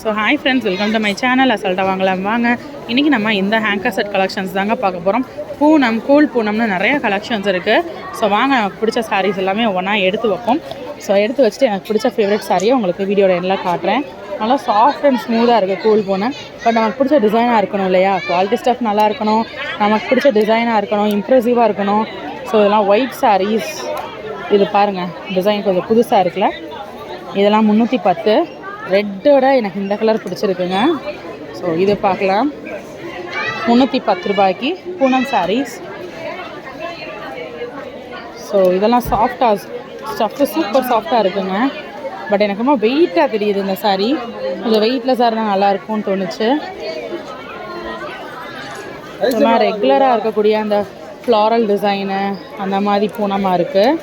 So hi friends welcome to my channel அசல்ட்டா வாங்கலாம். வாங்க. இன்றைக்கி நம்ம இந்த ஹேங்கர் செட் கலெக்ஷன்ஸ் தாங்க பார்க்க போகிறோம் பூனம் கூல் பூனம்னு நிறைய கலெக்ஷன்ஸ் இருக்குது ஸோ வாங்க எனக்கு பிடிச்ச சாரீஸ் எல்லாமே ஒன்றா எடுத்து வைப்போம். ஸோ எடுத்து வச்சுட்டு எனக்கு பிடிச்ச ஃபேவரட் சாரியை உங்களுக்கு வீடியோட எல்லாம் காட்டுறேன். நல்லா சாஃப்ட் அண்ட் ஸ்மூத்தாக இருக்குது கூல் பூனம். பட் நமக்கு பிடிச்ச டிசைனாக இருக்கணும் இல்லையா? குவாலிட்டி ஸ்டஃப் நல்லா இருக்கணும். நமக்கு பிடிச்ச டிசைனாக இருக்கணும். இம்ப்ரெசிவாக இருக்கணும். ஸோ இதெல்லாம் ஒயிட் சாரீஸ் இது பாருங்கள் டிசைன் கொஞ்சம் புதுசாக இருக்குல்ல. இதெல்லாம் முந்நூற்றி பத்து. ரெட்டோட எனக்கு இந்த கலர் பிடிச்சிருக்குங்க. ஸோ இது பார்க்கலாம். முந்நூற்றி பத்து ரூபாய்க்கு பூனம் சாரீஸ் ஸோ இதெல்லாம் சாஃப்டாக ஸ்டஃப்பு சூப்பர் சாஃப்டாக இருக்குங்க. பட் எனக்கு ரொம்ப வெயிட்டாக தெரியுது இந்த சாரீ கொஞ்சம் வெயிட்லெஸ்ஸாக இருந்தால் நல்லாயிருக்கும்னு தோணுச்சு. ரெகுலராக இருக்கக்கூடிய அந்த ஃப்ளாரல் டிசைனு அந்த மாதிரி பூனமாக இருக்குது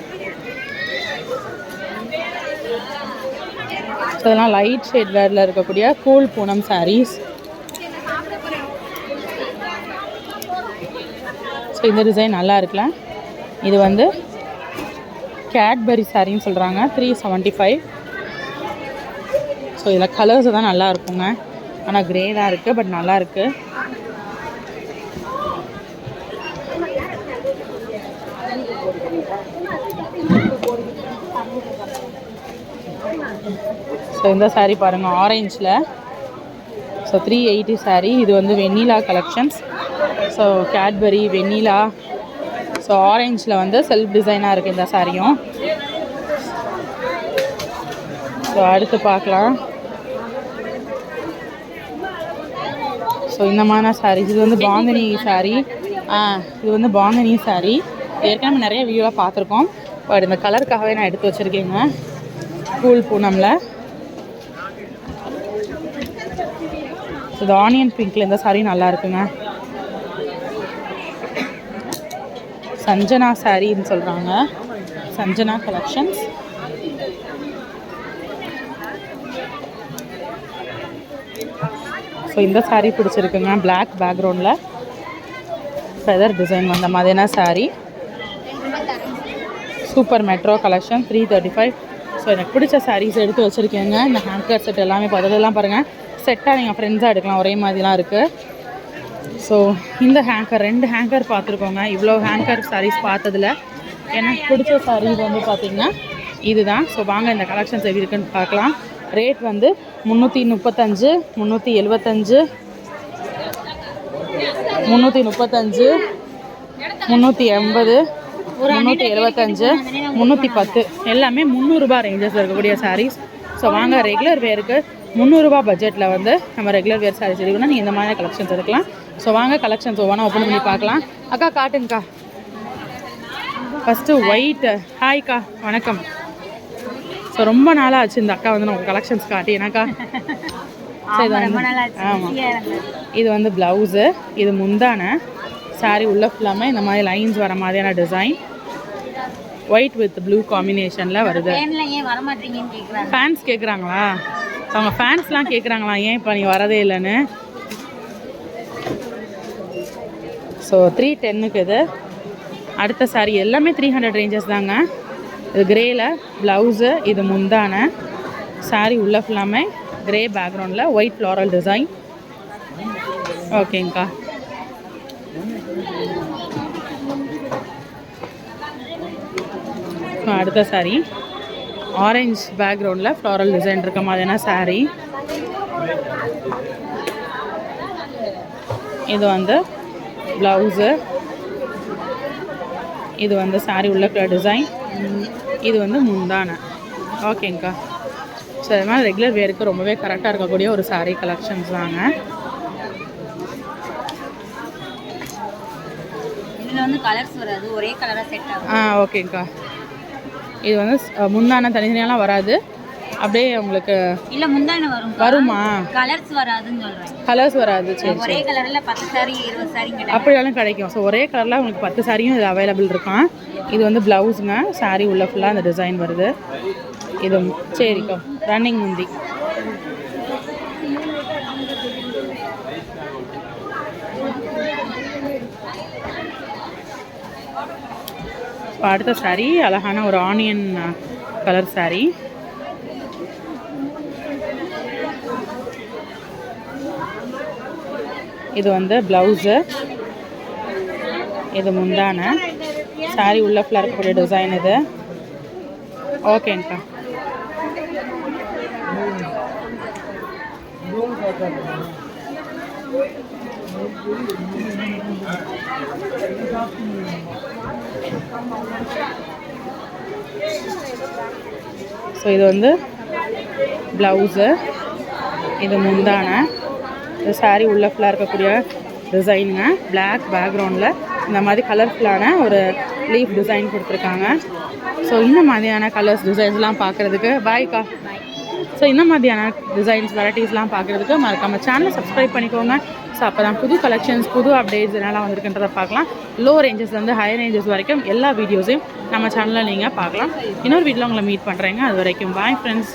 ஸோ இதெல்லாம் லைட் ஷேட் வேரில் இருக்கக்கூடிய கூல் பூனம் சாரீஸ் ஸோ இந்த டிசைன் நல்லா இருக்குல்ல? இது வந்து கேட்பரி சாரின்னு சொல்கிறாங்க த்ரீ செவன்ட்டி ஃபைவ் ஸோ இதில் கலர்ஸ் தான் நல்லா இருக்குங்க. ஆனால் க்ரே தான் இருக்குது பட் நல்லா இருக்குது ஸோ இந்த சாரீ பாருங்கள் ஆரஞ்சில் ஸோ த்ரீ எயிட்டி சாரீ இது வந்து vanilla collections so Cadbury vanilla so ஆரஞ்சில் வந்து செல்ஃப் டிசைனாக இருக்குது இந்த சாரியும் ஸோ அடுத்து பார்க்கலாம். ஸோ இந்த மாதிரி சாரீஸ் இது வந்து பாந்தினி சாரீ ஆ இது வந்து பாந்தினி சாரீ ஏற்கனவே நிறைய வியூவாக பார்த்துருக்கோம். பட் இந்த கலருக்காகவே நான் எடுத்து வச்சுருக்கேங்க. ஸ்கூல் பூனமில். ஸோ இது ஆனியன் பிங்க்கில் இந்த saree நல்லா இருக்குங்க சஞ்சனா சாரின்னு சொல்கிறாங்க சஞ்சனா கலெக்ஷன்ஸ் ஸோ இந்த saree பிடிச்சிருக்குங்க பிளாக் பேக்ரவுண்டில் ஃபெதர் டிசைன் வந்த மாதிரியான saree. Super metro collection three thirty five so எனக்கு பிடிச்ச சாரீஸ் எடுத்து வச்சுருக்கேங்க. இந்த ஹேங்கர் செட் எல்லாமே பார்த்ததெல்லாம் பாருங்கள் செட்டாக நீங்கள் ஃப்ரெண்ட்ஸாக எடுக்கலாம். ஒரே மாதிரிலாம் இருக்குது ஸோ இந்த ஹேங்கர் ரெண்டு ஹேங்கர் பார்த்துருக்கோங்க. இவ்வளோ ஹேங்கர் சாரீஸ் பார்த்ததில். எனக்கு பிடிச்ச சாரீஸ் வந்து பார்த்திங்கன்னா இதுதான். ஸோ வாங்க இந்த கலெக்ஷன்ஸ் எப்படி இருக்குன்னு பார்க்கலாம். ரேட் வந்து முந்நூற்றி முப்பத்தஞ்சு முந்நூற்றி எழுபத்தஞ்சு முந்நூற்றி முப்பத்தஞ்சு முந்நூற்றி எண்பது முந்நூற்றி எழுபத்தஞ்சு முந்நூற்றி பத்து. எல்லாமே முந்நூறுரூபா ரேஞ்சஸில் இருக்கக்கூடிய சாரீஸ் ஸோ வாங்க ரெகுலர் வேருக்கு முந்நூறுரூபா பட்ஜெட்டில் வந்து நம்ம ரெகுலர் வேர் சாரீஸ் எடுக்கணும்னா நீங்கள் இந்த மாதிரி கலெக்ஷன்ஸ் எடுக்கலாம். ஸோ வாங்க கலெக்ஷன்ஸ் ஒவ்வொன்றா ஓப்பன் பண்ணி பார்க்கலாம். அக்கா காட்டுங்கக்கா. ஃபஸ்ட்டு ஒயிட்டு ஹாய்க்கா வணக்கம். ஸோ ரொம்ப நாளாக ஆச்சு இந்த அக்கா வந்து நம்ம கலெக்ஷன்ஸ் காட்டி. ஏன்னாக்கா சரி ஆமாம் இது வந்து ப்ளவுஸு இது முந்தான saree உள்ள ஃபுல்லாமே இந்த மாதிரி லைன்ஸ் வர மாதிரியான டிசைன் ஒயிட் வித் ப்ளூ காம்பினேஷனில் வருது. ஃபேன்ஸ் கேட்குறாங்களா அவங்க ஃபேன்ஸ்லாம் கேட்குறாங்களா ஏன் இப்போ நீ வரதே இல்லைன்னு? ஸோ த்ரீ டென்னுக்கு இது. அடுத்த saree எல்லாமே த்ரீ ஹண்ட்ரட் ரேஞ்சஸ் தாங்க. இது கிரேயில் ப்ளவுஸு இது முந்தான. Saree உள்ள ஃபுல்லாமே கிரே பேக்ரவுண்டில் ஒயிட் ஃப்ளாரல் டிசைன் ஓகேங்க்கா அடுத்த saree. ஆரஞ்ச் பேக்ரவுண்டில் ஃப்ளாரல் டிசைன் இருக்க மாதிரியான saree. இது வந்து ப்ளவுஸு இது வந்து saree உள்ள டிசைன் இது வந்து முந்தான. ஓகேங்க்கா ஸோ இது மாதிரி ரெகுலர் வேருக்கு ரொம்பவே கரெக்டாக இருக்கக்கூடிய ஒரு சாரீ கலெக்ஷன்ஸ் தாங்க. வந்து கலர்ஸ் வராது ஒரே கலரா செட் ஆகும். ஆ ஓகேங்க்கா இது வந்து முந்தான தனித்தனியாலாம் வராது. அப்படியே உங்களுக்கு இல்ல முந்தான வரும் வருமா? கலர்ஸ் வராதுன்னு சொல்றேன். கலர்ஸ் வராது சரி ஒரே கலர்ல பத்து சாரி இருபது சாரி கேட்டாங்க அப்படியாலும் கிடைக்கும். ஸோ ஒரே கலரில் உங்களுக்கு பத்து சாரியும் இது அவைலபிள் இருக்கான் இது வந்து ப்ளவுஸுங்க saree உள்ள ஃபுல்லாக அந்த டிசைன் வருது. இது சரிக்கா. ரன்னிங் முந்தி. இப்போ அடுத்த சாரீ அழகான ஒரு ஆனியன் கலர் சாரி இது வந்து ப்ளவுஸு இது முந்தான. சாரி உள்ள ஃப்ளவர் கூடிய டிசைன் இது. ஓகேங்கக்கா Thank ஸோ இது வந்து ப்ளவுஸு இது முந்தான. இந்த சாரீ உள்ள ஃபுல்லாக இருக்கக்கூடிய டிசைனுங்க பிளாக் பேக்ரவுண்டில் இந்த மாதிரி கலர்ஃபுல்லான ஒரு லீஃப் டிசைன் கொடுத்துருக்காங்க. ஸோ இந்த மாதிரியான கலர்ஸ் டிசைன்ஸ்லாம் பார்க்குறதுக்கு பாய்க்கா ஸோ இந்த மாதிரியான டிசைன்ஸ் வெரைட்டிஸ்லாம் பார்க்குறதுக்கு மறக்காமல் சேனலை சப்ஸ்கிரைப் பண்ணிக்கோங்க. ஸோ அப்போ தான் புது கலெக்ஷன்ஸ் புது அப்டேட்ஸ் என்னெல்லாம் வந்திருக்குன்றதை பார்க்கலாம். லோ ரேஞ்சஸ்லேருந்து ஹை ரேஞ்சஸ் வரைக்கும் எல்லா வீடியோஸையும் நம்ம சேனலில் நீங்கள் பார்க்கலாம். இன்னொரு வீட்டில் உங்களை மீட் பண்ணுறேங்க அது வரைக்கும் பாய் ஃப்ரெண்ட்ஸ்